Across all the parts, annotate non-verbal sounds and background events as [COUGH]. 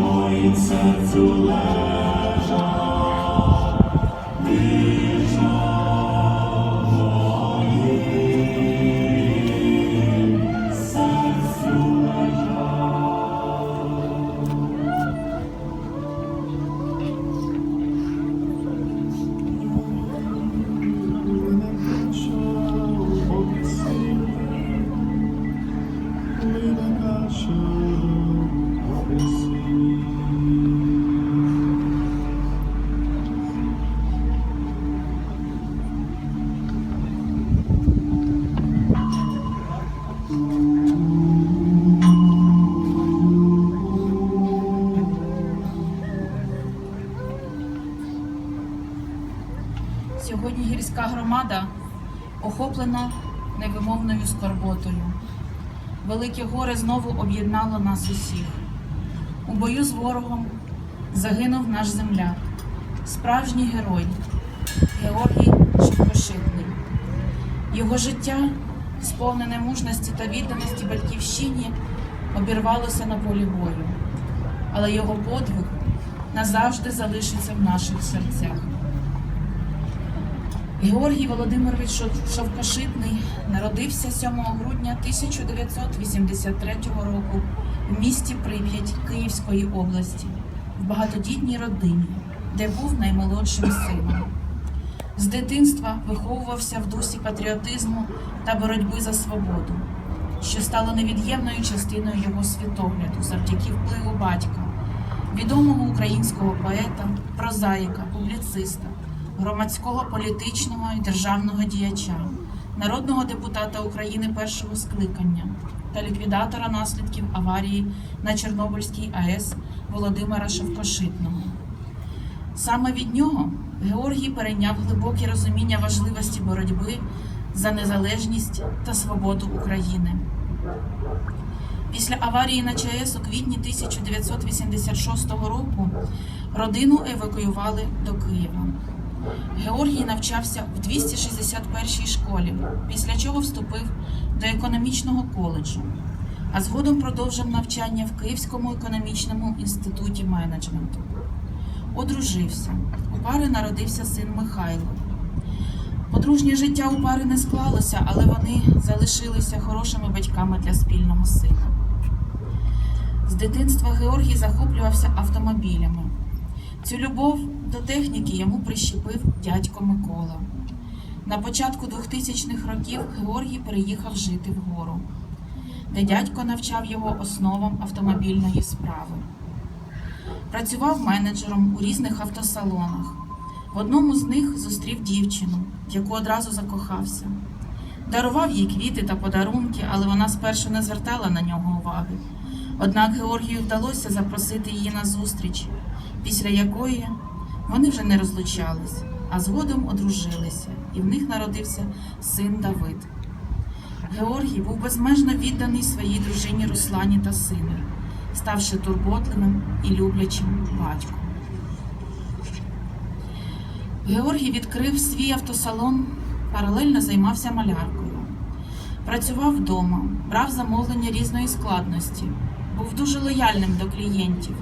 моїм серцю лежав, Сьогодні громада охоплена невимовною скорботою. Велике горе знову об'єднало нас усіх. У бою з ворогом загинув наш земляк, справжній герой Георгій Шевкошитний. Його життя, сповнене мужності та відданості батьківщині, обірвалося на полі бою, але його подвиг назавжди залишиться в наших серцях. Георгій Володимирович Шовкошитний народився 7 грудня 1983 року в місті Прип'ять Київської області в багатодітній родині, де був наймолодшим сином. З дитинства виховувався в дусі патріотизму та боротьби за свободу, що стало невід'ємною частиною його світогляду завдяки впливу батька, відомого українського поета, прозаїка, публіциста, громадського політичного і державного діяча, народного депутата України першого скликання та ліквідатора наслідків аварії на Чорнобильській АЕС Володимира Шовкошитного. Саме від нього Георгій перейняв глибоке розуміння важливості боротьби за незалежність та свободу України. Після аварії на ЧАЕС у квітні 1986 року родину евакуювали до Києва. Георгій навчався в 261-й школі, після чого вступив до економічного коледжу, а згодом продовжив навчання в Київському економічному інституті менеджменту. Одружився. У пари народився син Михайло. Подружнє життя у пари не склалося, але вони залишилися хорошими батьками для спільного сина. З дитинства Георгій захоплювався автомобілями. Цю любов до техніки йому прищепив дядько Микола. На початку 2000-х років Георгій переїхав жити вгору, де дядько навчав його основам автомобільної справи. Працював менеджером у різних автосалонах. В одному з них зустрів дівчину, в яку одразу закохався. Дарував їй квіти та подарунки, але вона спершу не звертала на нього уваги. Однак Георгію вдалося запросити її на зустріч, після якої вони вже не розлучались, а згодом одружилися, і в них народився син Давид. Георгій був безмежно відданий своїй дружині Руслані та сину, ставши турботливим і люблячим батьком. Георгій відкрив свій автосалон, паралельно займався маляркою. Працював вдома, брав замовлення різної складності, був дуже лояльним до клієнтів.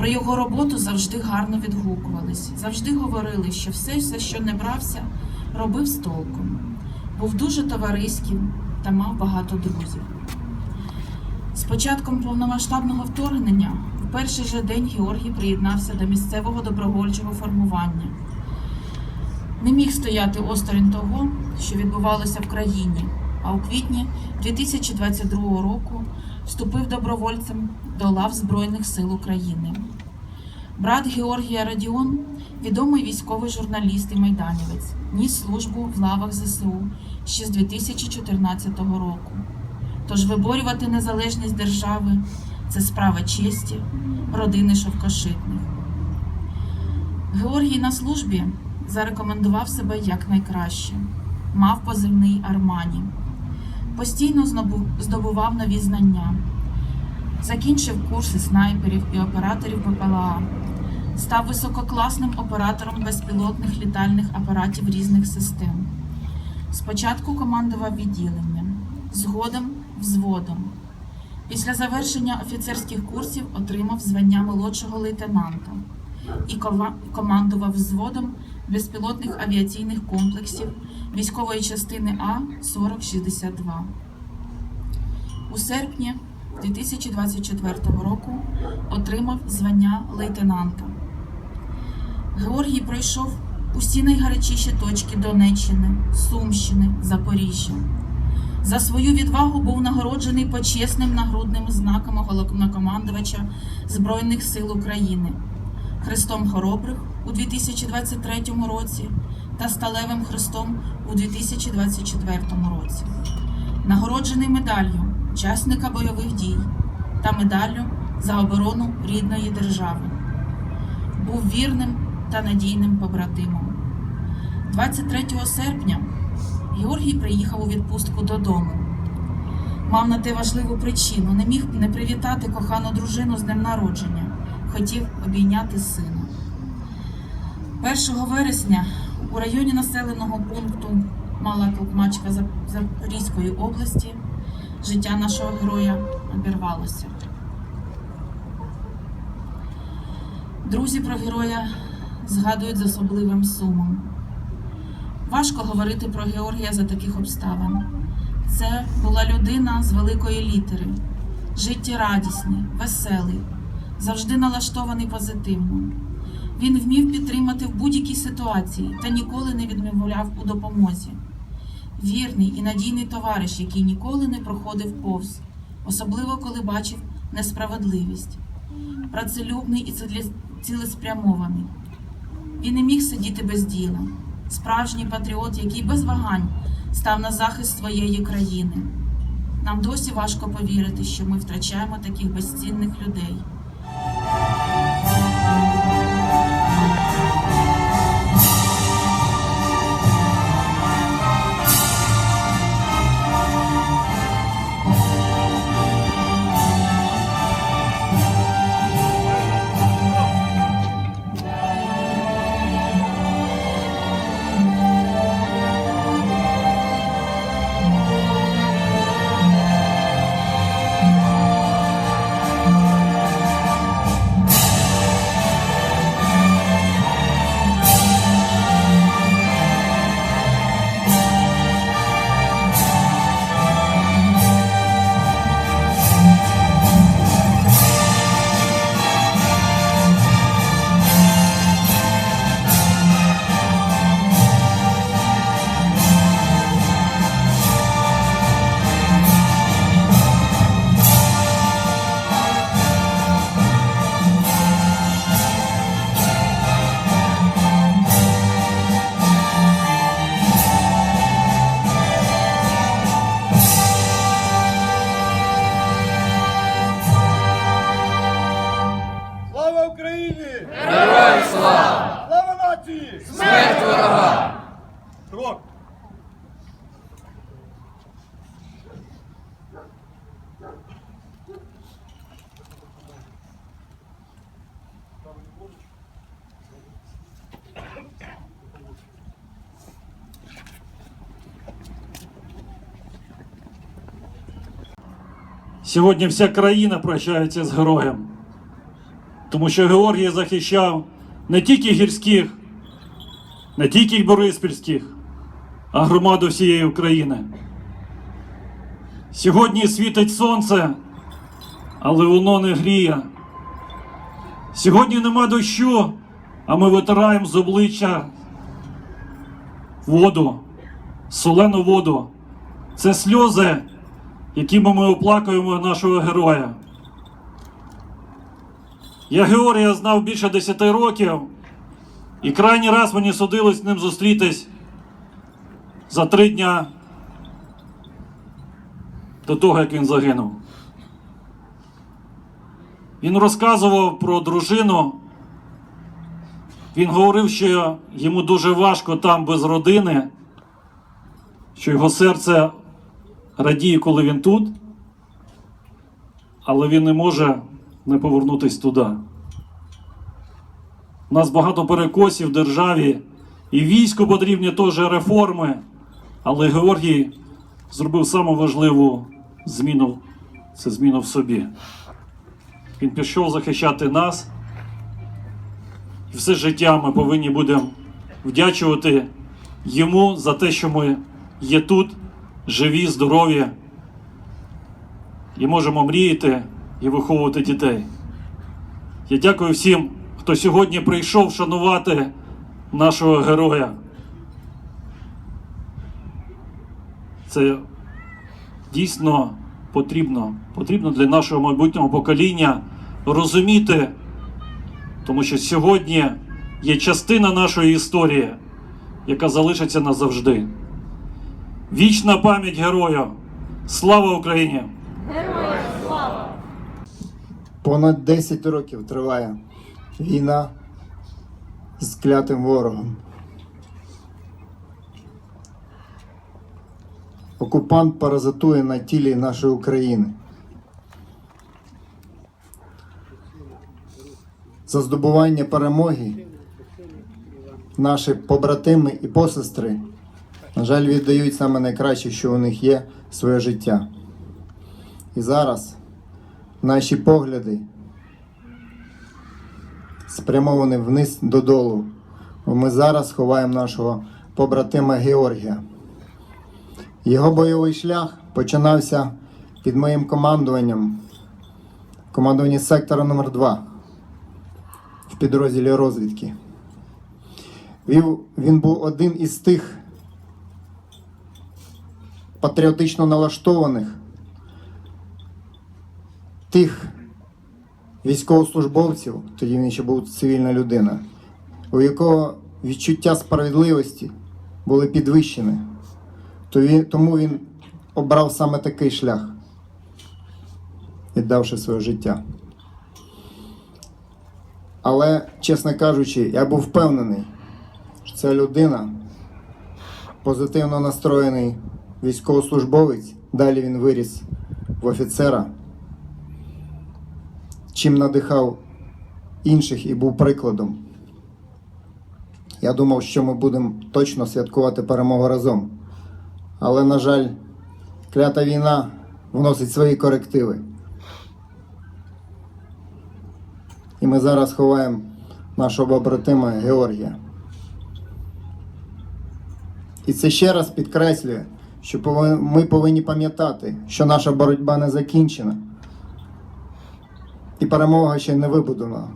Про його роботу завжди гарно відгукувались, завжди говорили, що все, за що не брався, робив з толком. Був дуже товариським та мав багато друзів. З початком повномасштабного вторгнення в перший же день Георгій приєднався до місцевого добровольчого формування. Не міг стояти осторонь того, що відбувалося в країні, а у квітні 2022 року вступив добровольцем до лав Збройних сил України. Брат Георгія Радіон, відомий військовий журналіст і майданівець, ніс службу в лавах ЗСУ ще з 2014 року. Тож виборювати незалежність держави це справа честі родини шовкошитних. Георгій на службі зарекомендував себе якнайкраще, мав позивний Армані, постійно здобував нові знання, закінчив курси снайперів і операторів БПЛА, став висококласним оператором безпілотних літальних апаратів різних систем. Спочатку командував відділенням, згодом взводом. Після завершення офіцерських курсів отримав звання молодшого лейтенанта і командував взводом безпілотних авіаційних комплексів військової частини А 4062. У серпні 2024 року отримав звання лейтенанта. Георгій пройшов усі найгарячіші точки Донеччини, Сумщини, Запоріжжя. За свою відвагу був нагороджений почесним нагрудним знаком головнокомандувача Збройних сил України, Хрестом Хоробрих у 2023 році та Сталевим Хрестом у 2024 році. Нагороджений медаллю учасника бойових дій та медаллю за оборону рідної держави. Був вірним та надійним побратимом. 23 серпня Георгій приїхав у відпустку додому. Мав на те важливу причину, не міг не привітати кохану дружину з днем народження, хотів обійняти сина. 1 вересня у районі населеного пункту Мала Колкмачка Запорізької області життя нашого героя обірвалося. Друзі про героя згадують з особливим сумом. Важко говорити про Георгія за таких обставин. Це була людина з великої літери, життєрадісний, веселий, завжди налаштований позитивно. Він вмів підтримати в будь-якій ситуації та ніколи не відмовляв у допомозі. Вірний і надійний товариш, який ніколи не проходив повз, особливо коли бачив несправедливість. Працелюбний і цілеспрямований. Він не міг сидіти без діла. Справжній патріот, який без вагань став на захист своєї країни. Нам досі важко повірити, що ми втрачаємо таких безцінних людей. Сьогодні вся країна прощається з героєм, тому що Георгій захищав не тільки гірських, не тільки бориспільських, а громаду всієї України. Сьогодні світить сонце, але воно не гріє. Сьогодні нема дощу, а ми витираємо з обличчя воду, солену воду. Це сльози, якими ми оплакуємо нашого героя. Я Георгія знав більше 10 років, і крайній раз мені судилось з ним зустрітись за три дня до того, як він загинув. Він розказував про дружину. Він говорив, що йому дуже важко там без родини, що його серце радіє, коли він тут, але він не може не повернутися туди. У нас багато перекосів в державі, і війську потрібні теж реформи, але Георгій зробив саму важливу зміну це зміну в собі. Він пішов захищати нас. І все життя ми повинні будемо вдячувати йому за те, що ми є тут, живі, здорові, і можемо мріяти і виховувати дітей. Я дякую всім, хто сьогодні прийшов шанувати нашого героя. Це дійсно потрібно, потрібно для нашого майбутнього покоління розуміти, тому що сьогодні є частина нашої історії, яка залишиться назавжди. Вічна пам'ять герою! Слава Україні! Понад 10 років триває війна з клятим ворогом. Окупант паразитує на тілі нашої України. За здобування перемоги наші побратими і посестри, на жаль, віддають саме найкраще, що у них є своє життя. І зараз наші погляди спрямовані вниз додолу. Бо Ми зараз ховаємо нашого побратима Георгія. Його бойовий шлях починався під моїм командуванням, командуванні сектора номер 2 в підрозділі розвідки. Він, був один із тих патріотично налаштованих тих військовослужбовців, тоді він ще був цивільна людина, у якого відчуття справедливості були підвищені, тому він обрав саме такий шлях, віддавши своє життя. Але, чесно кажучи, я був впевнений, що ця людина позитивно настроєний військовослужбовець, далі він виріс в офіцера, чим надихав інших і був прикладом. Я думав, що ми будемо точно святкувати перемогу разом. Але, на жаль, клята війна вносить свої корективи. І ми зараз ховаємо нашого побратима Георгія. І це ще раз підкреслює, що ми повинні пам'ятати, що наша боротьба не закінчена. І перемога ще не вибудована.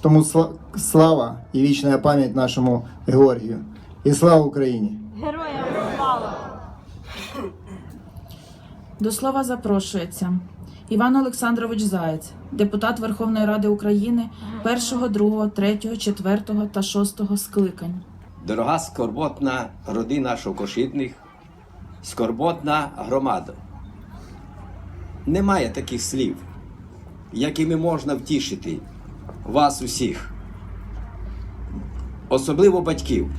Тому сла- слава і вічна пам'ять нашому Георгію. І слава Україні! Героям слава! До слова запрошується Іван Олександрович Заєць, депутат Верховної Ради України першого, другого, третього, четвертого та шостого скликань. Дорога скорботна родина Шовкошитних, скорботна громада. Немає таких слів, якими можна втішити вас усіх, особливо батьків,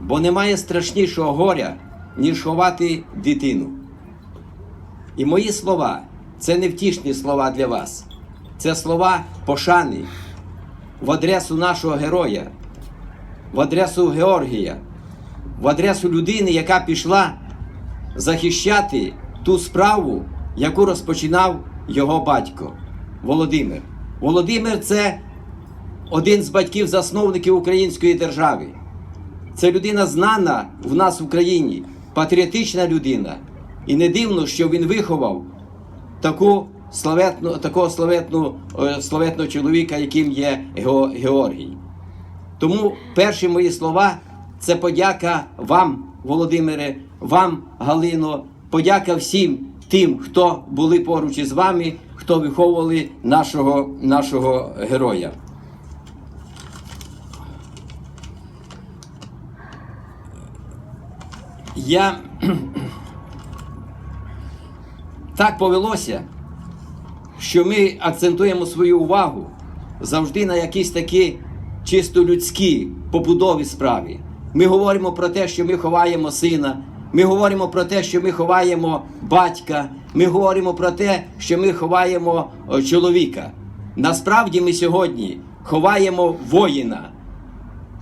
бо немає страшнішого горя, ніж ховати дитину. І мої слова це не втішні слова для вас, це слова пошани в адресу нашого героя в адресу Георгія, в адресу людини, яка пішла захищати ту справу, яку розпочинав його батько Володимир. Володимир це один з батьків-засновників української держави. Це людина знана в нас в Україні, патріотична людина. І не дивно, що він виховав таку славетну, такого славетну, е, славетного чоловіка, яким є Георгій. Тому перші мої слова це подяка вам, Володимире, вам, Галино, подяка всім тим, хто були поруч із вами, хто виховували нашого, нашого героя. Я [CLEARS THROAT] так повелося, що ми акцентуємо свою увагу завжди на якісь такі чисто людські побудові справи. Ми говоримо про те, що ми ховаємо сина, ми говоримо про те, що ми ховаємо батька, ми говоримо про те, що ми ховаємо чоловіка. Насправді ми сьогодні ховаємо воїна,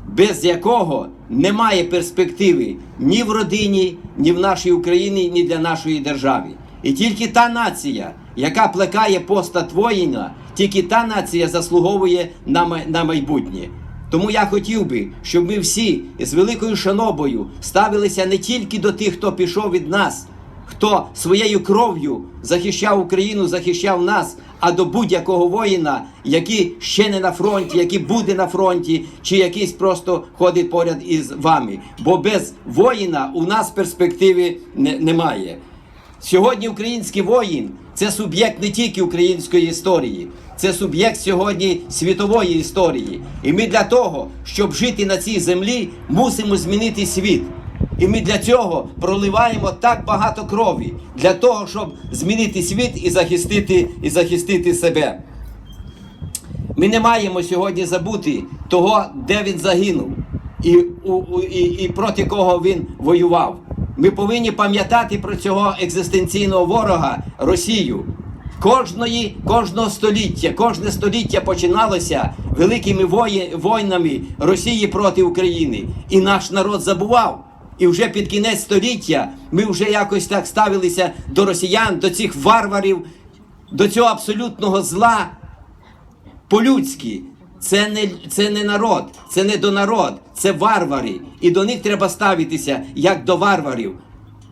без якого немає перспективи ні в родині, ні в нашій Україні, ні для нашої держави. І тільки та нація, яка плекає постать воїна, тільки та нація заслуговує на, майбутнє. Тому я хотів би, щоб ми всі з великою шанобою ставилися не тільки до тих, хто пішов від нас, хто своєю кров'ю захищав Україну, захищав нас, а до будь-якого воїна, який ще не на фронті, який буде на фронті, чи якийсь просто ходить поряд із вами. Бо без воїна у нас перспективи не- немає. Сьогодні український воїн це суб'єкт не тільки української історії, це суб'єкт сьогодні світової історії. І ми для того, щоб жити на цій землі, мусимо змінити світ. І ми для цього проливаємо так багато крові для того, щоб змінити світ і захистити, і захистити себе. Ми не маємо сьогодні забути того, де він загинув, і, і, і проти кого він воював. Ми повинні пам'ятати про цього екзистенційного ворога Росію. Кожної, кожного століття, кожне століття починалося великими війнами Росії проти України. І наш народ забував. І вже під кінець століття ми вже якось так ставилися до росіян, до цих варварів, до цього абсолютного зла, по-людськи. Це не, це не народ, це не до народ, це варвари. І до них треба ставитися як до варварів.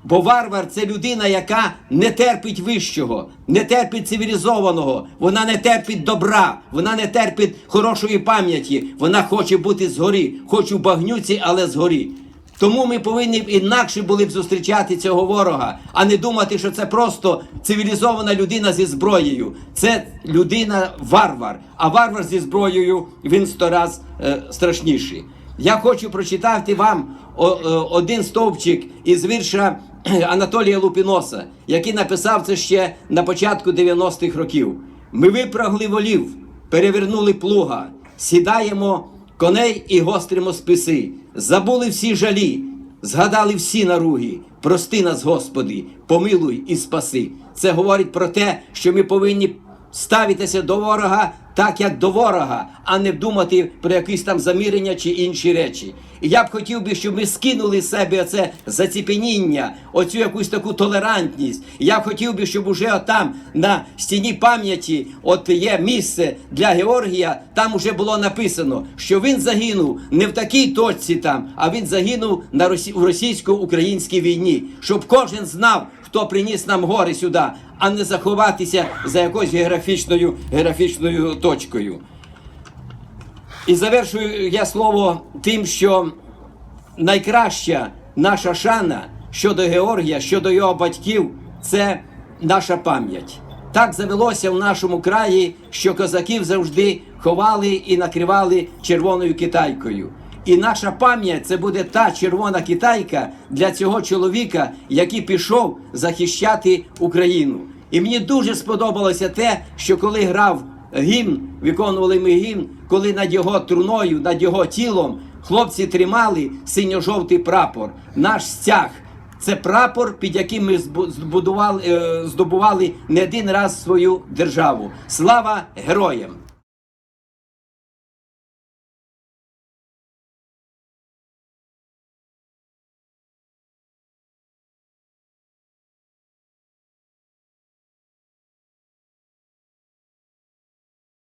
Бо варвар це людина, яка не терпить вищого, не терпить цивілізованого, вона не терпить добра, вона не терпить хорошої пам'яті, вона хоче бути згорі, хоче в багнюці, але згорі. Тому ми повинні інакше були б зустрічати цього ворога, а не думати, що це просто цивілізована людина зі зброєю. Це людина варвар. А варвар зі зброєю він сто раз е, страшніший. Я хочу прочитати вам о- один стовпчик із вірша Анатолія Лупіноса, який написав це ще на початку 90-х років. Ми випрагли волів, перевернули плуга, сідаємо коней і гостримо списи, забули всі жалі, згадали всі наруги. Прости нас, Господи, помилуй і спаси. Це говорить про те, що ми повинні ставитися до ворога так, як до ворога, а не думати про якісь там замірення чи інші речі. І я б хотів би, щоб ми скинули з себе оце заціпеніння, оцю якусь таку толерантність. Я б хотів би, щоб уже отам на стіні пам'яті, от є місце для Георгія, там уже було написано, що він загинув не в такій точці там, а він загинув на Росі... в російсько-українській війні, щоб кожен знав, хто приніс нам гори сюди, а не заховатися за якоюсь географічною, географічною точкою. І завершую я слово тим, що найкраща наша шана щодо Георгія, щодо його батьків, це наша пам'ять. Так завелося в нашому краї, що козаків завжди ховали і накривали червоною китайкою. І наша пам'ять це буде та червона китайка для цього чоловіка, який пішов захищати Україну. І мені дуже сподобалося те, що коли грав гімн, виконували ми гімн, коли над його труною, над його тілом хлопці тримали синьо-жовтий прапор, наш стяг. Це прапор, під яким ми збудували, е, здобували не один раз свою державу. Слава героям!